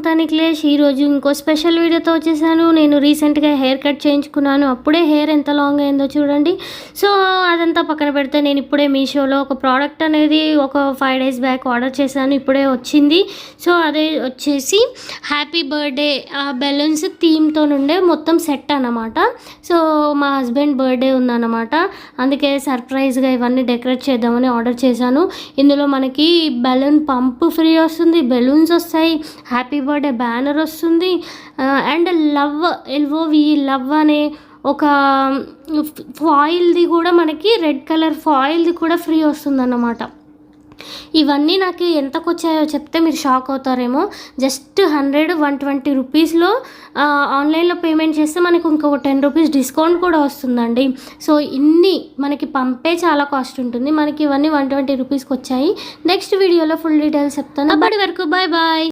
మమతా నిఖిలేష్ ఈరోజు ఇంకో స్పెషల్ వీడియోతో వచ్చేసాను. నేను రీసెంట్గా హెయిర్ కట్ చేయించుకున్నాను. అప్పుడే హెయిర్ ఎంత లాంగ్ అయిందో చూడండి. సో అదంతా పక్కన పెడితే నేను ఇప్పుడే మీషోలో ఒక ప్రోడక్ట్ అనేది ఒక ఫైవ్ డేస్ బ్యాక్ ఆర్డర్ చేశాను. ఇప్పుడే వచ్చింది. సో అదే వచ్చేసి హ్యాపీ బర్త్డే ఆ బెలూన్స్ థీమ్తో నుండే మొత్తం సెట్ అన్నమాట. సో మా హస్బెండ్ బర్త్డే ఉందన్నమాట. అందుకే సర్ప్రైజ్గా ఇవన్నీ డెకరేట్ చేద్దామని ఆర్డర్ చేశాను. ఇందులో మనకి బెలూన్ పంప్ ఫ్రీ వస్తుంది. బెలూన్స్ వస్తాయి. హ్యాపీ బర్త్డే బ్యానర్ వస్తుంది. And love L O V love అనే ఒక ఫాయిల్ది కూడా మనకి రెడ్ కలర్ ఫాయిల్ది కూడా ఫ్రీ వస్తుందన్నమాట. ఇవన్నీ నాకు ఎంతకు వచ్చాయో చెప్తే మీరు షాక్ అవుతారేమో. జస్ట్ హండ్రెడ్ వన్ ట్వంటీ రూపీస్లో ఆన్లైన్లో పేమెంట్ చేస్తే మనకు ఇంకొక టెన్ రూపీస్ డిస్కౌంట్ కూడా వస్తుందండి. సో ఇన్ని మనకి పంపే చాలా కాస్ట్ ఉంటుంది. మనకి ఇవన్నీ వన్ ట్వంటీ రూపీస్కి వచ్చాయి. నెక్స్ట్ వీడియోలో ఫుల్ డీటెయిల్స్ చెప్తాను. అప్పటి వరకు బాయ్ బాయ్